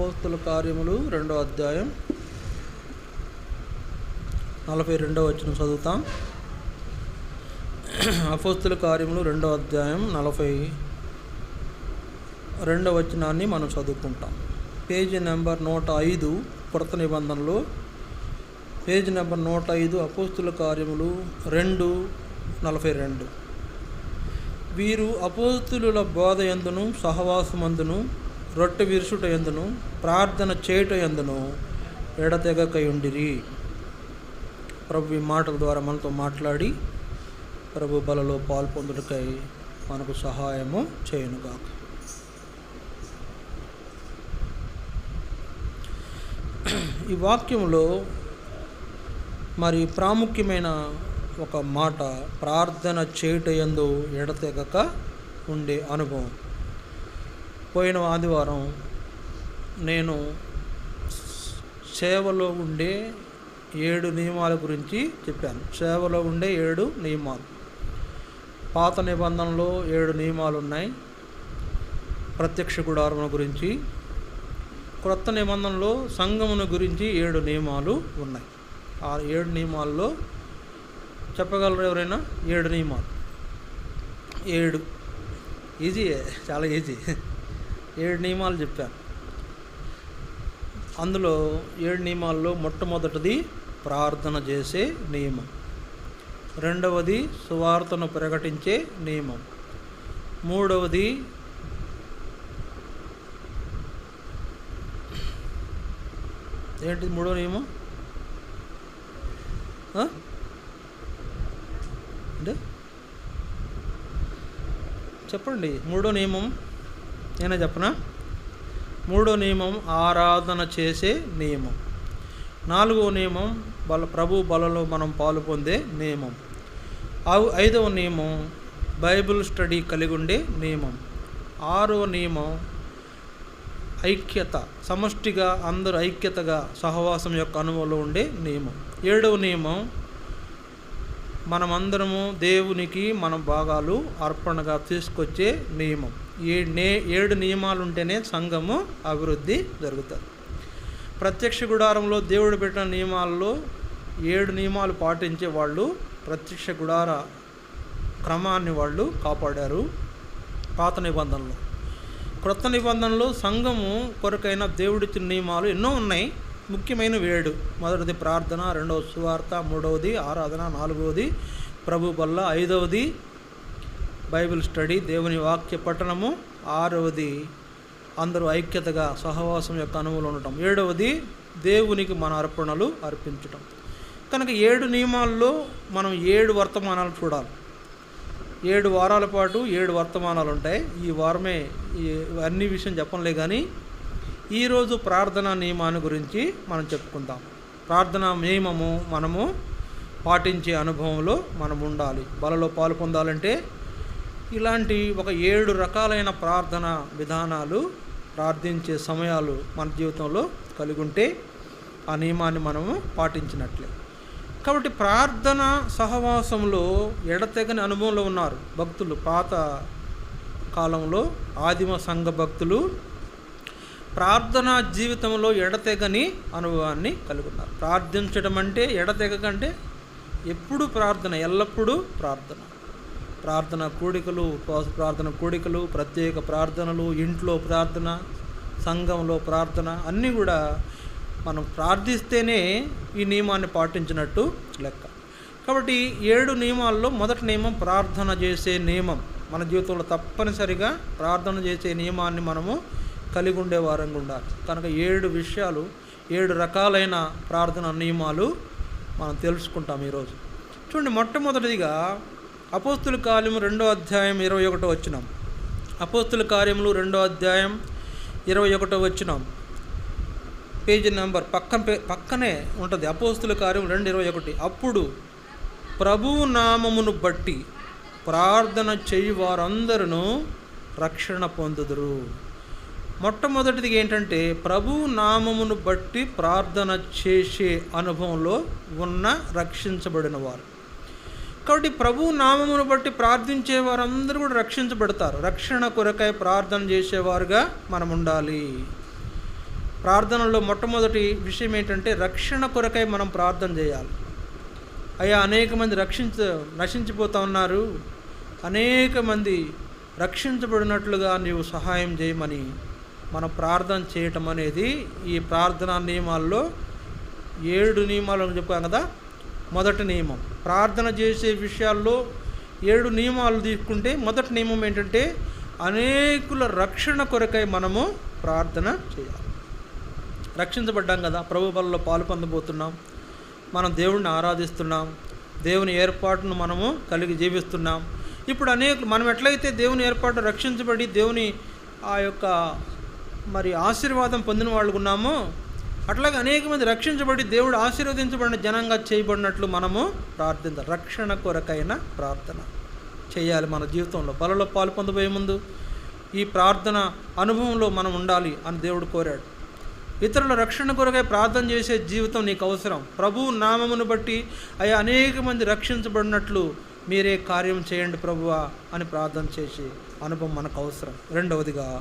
అపోస్తుల కార్యములు రెండో అధ్యాయం నలభై రెండవ వచ్చిన చదువుతాం. అపోస్తుల కార్యములు రెండో అధ్యాయం నలభై రెండవ వచనాన్ని మనం చదువుకుంటాం. పేజీ నెంబర్ నూట ఐదు కొరత నిబంధనలు. పేజీ నెంబర్ నూట ఐదు అపోస్తుల కార్యములు రెండు నలభై రెండు. వీరు అపోస్తుల బోధ ఎందును సహవాసమందును రొట్టె విరుసుట ఎందును ప్రార్థన చేయట ఎందును? ఎడతెగకయుండిరి ప్రభు ఈ మాటల ద్వారా మనతో మాట్లాడి ప్రభు బలలో పాల్పొందుటకై మనకు సహాయము చేయనుగాక. ఈ వాక్యంలో మరి ప్రాముఖ్యమైన ఒక మాట ప్రార్థన చేయటయందు ఎడతెగక ఉండే అనుభవం. పోయిన ఆదివారం నేను సేవలో ఉండే ఏడు నియమాల గురించి చెప్పాను. సేవలో ఉండే ఏడు నియమాలు. పాత నిబంధనలో ఏడు నియమాలు ఉన్నాయి ప్రత్యక్ష గుడారముల గురించి క్రొత్త నిబంధనలో సంఘమును గురించి ఏడు నియమాలు ఉన్నాయి. ఆ ఏడు నియమాల్లో చెప్పగలరు ఎవరైనా? ఏడు నియమాలు. ఏడు. ఈజీ చాలా ఈజీ. ఏడు నియమాలు చెప్పాను. అందులో ఏడు నియమాల్లో మొట్టమొదటిది ప్రార్థన చేసే నియమం. రెండవది సువార్తను ప్రకటించే నియమం. మూడవది ఏంటి మూడో నియమం? అంటే చెప్పండి మూడో నియమం నేనే చెప్పనా? మూడో నియమం ఆరాధన చేసే నియమం. నాలుగో నియమం బల ప్రభు బలలో మనం పాలు పొందే నియమం. ఐదవ నియమం బైబిల్ స్టడీ కలిగి ఉండే నియమం. ఆరవ నియమం ఐక్యత సమష్టిగా అందరూ ఐక్యతగా సహవాసం యొక్క అనుభవంలో ఉండే నియమం. ఏడవ నియమం మనమందరము దేవునికి మన భాగాలు అర్పణగా తీసుకొచ్చే నియమం. నే ఏడు నియమాలు ఉంటేనే సంఘము అభివృద్ధి జరుగుతుంది. ప్రత్యక్ష గుడారంలో దేవుడు పెట్టిన నియమాల్లో ఏడు నియమాలు పాటించే వాళ్ళు ప్రత్యక్ష గుడార క్రమాన్ని వాళ్ళు కాపాడారు పాత నిబంధనలు. క్రొత్త నిబంధనలు సంఘము కొరకైన దేవుడిచ్చిన నియమాలు ఎన్నో ఉన్నాయి. ముఖ్యమైన వేడు మొదటిది ప్రార్థన రెండవది సువార్త మూడవది ఆరాధన నాలుగవది ప్రభు బల్ల ఐదవది బైబిల్ స్టడీ దేవుని వాక్య పఠనము. ఆరవది అందరూ ఐక్యతగా సహవాసం యొక్క అనువులు ఉండటం. ఏడవది దేవునికి మన అర్పణలు అర్పించటం. కనుక ఏడు నియమాల్లో మనం ఏడు వర్తమానాలు చూడాలి. ఏడు వారాల పాటు ఏడు వర్తమానాలు ఉంటాయి. ఈ వారమే అన్ని విషయం చెప్పలే కానీ ఈరోజు ప్రార్థనా నియమాన్ని గురించి మనం చెప్పుకుందాం. ప్రార్థనా నియమము మనము పాటించే అనుభవంలో మనం ఉండాలి. బలలో పాలు పొందాలంటే ఇలాంటి ఒక ఏడు రకాలైన ప్రార్థన విధానాలు ప్రార్థించే సమయాలు మన జీవితంలో కలిగి ఉంటే ఆ నియమాన్ని మనము పాటించినట్లే. కాబట్టి ప్రార్థన సహవాసంలో ఎడతెగని అనుభవంలో ఉన్నారు భక్తులు. పాత కాలంలో ఆదిమ సంఘ భక్తులు ప్రార్థన జీవితంలో ఎడతెగని అనుభవాన్ని కలిగి ఉన్నారు ప్రార్థించడం అంటే ఎడతెగకంటే ఎప్పుడు ప్రార్థన ఎల్లప్పుడూ ప్రార్థన. ప్రార్థన కూడికలు ఉపవాస ప్రార్థన కూడికలు ప్రత్యేక ప్రార్థనలు ఇంట్లో ప్రార్థన సంఘంలో ప్రార్థన అన్నీ కూడా మనం ప్రార్థిస్తేనే ఈ నియమాన్ని పాటించినట్టు లెక్క. కాబట్టి ఏడు నియమాల్లో మొదటి నియమం ప్రార్థన చేసే నియమం. మన జీవితంలో తప్పనిసరిగా ప్రార్థన చేసే నియమాన్ని మనము కలిగి ఉండే వారంగా ఉండాలి. కనుక ఏడు విషయాలు ఏడు రకాలైన ప్రార్థన నియమాలు మనం తెలుసుకుంటాం ఈరోజు. చూడండి మొట్టమొదటిదిగా అపోస్తుల కార్యము రెండో అధ్యాయం ఇరవై ఒకటో వచ్చినాం అపోస్తుల కార్యములు రెండో అధ్యాయం ఇరవై ఒకటో వచ్చినాం పేజీ నెంబర్ పక్కన పే పక్కనే ఉంటుంది. అపోస్తుల కార్యం రెండు ఇరవై ఒకటి. అప్పుడు ప్రభువు నామమును బట్టి ప్రార్థన చేయి వారందరూ రక్షణ పొందుదురు. మొట్టమొదటిది ఏంటంటే ప్రభు నామమును బట్టి ప్రార్థన చేసే అనుభవంలో ఉన్న రక్షించబడిన వారు. కాబట్టి ప్రభు నామమును బట్టి ప్రార్థించే వారందరూ కూడా రక్షించబడతారు. రక్షణ కొరకై ప్రార్థన చేసేవారుగా మనం ఉండాలి ప్రార్థనలో మొట్టమొదటి విషయం ఏంటంటే రక్షణ కొరకై మనం ప్రార్థన చేయాలి. అయ్యా అనేక మంది రక్షించ నశించిపోతూ ఉన్నారు. అనేక మంది రక్షించబడినట్లుగా నీవు సహాయం చేయమని మనం ప్రార్థన చేయటం అనేది ఈ ప్రార్థనా నియమాల్లో ఏడు నియమాలు అని కదా? మొదటి నియమం. ప్రార్థన చేసే విషయాల్లో ఏడు నియమాలు తీసుకుంటే మొదటి నియమం ఏంటంటే అనేకుల రక్షణ కొరకై మనము ప్రార్థన చేయాలి. రక్షించబడ్డాం కదా ప్రభు బలలో పాలు పొందబోతున్నాం. మనం దేవుడిని ఆరాధిస్తున్నాం. దేవుని ఏర్పాటును మనము కలిగి జీవిస్తున్నాం. ఇప్పుడు అనేక మనం ఎట్లయితే దేవుని ఏర్పాటు రక్షించబడి దేవుని ఆ యొక్క మరి ఆశీర్వాదం పొందిన వాళ్ళు ఉన్నామో అట్లాగే అనేక మంది రక్షించబడి దేవుడు ఆశీర్వదించబడిన జనంగా చేయబడినట్లు మనము ప్రార్థించాలి రక్షణ కొరకైన ప్రార్థన చేయాలి మన జీవితంలో. బలలో పాలు పొందబోయే ముందు ఈ ప్రార్థన అనుభవంలో మనం ఉండాలి అని దేవుడు కోరాడు. ఇతరుల రక్షణ కొరకై ప్రార్థన చేసే జీవితం నీకు అవసరం. ప్రభు నామమును బట్టి అయ్యా అనేక మంది రక్షించబడినట్లు మీరే కార్యం చేయండి ప్రభువా అని ప్రార్థన చేసి అనుభవం మనకు అవసరం. రెండవదిగా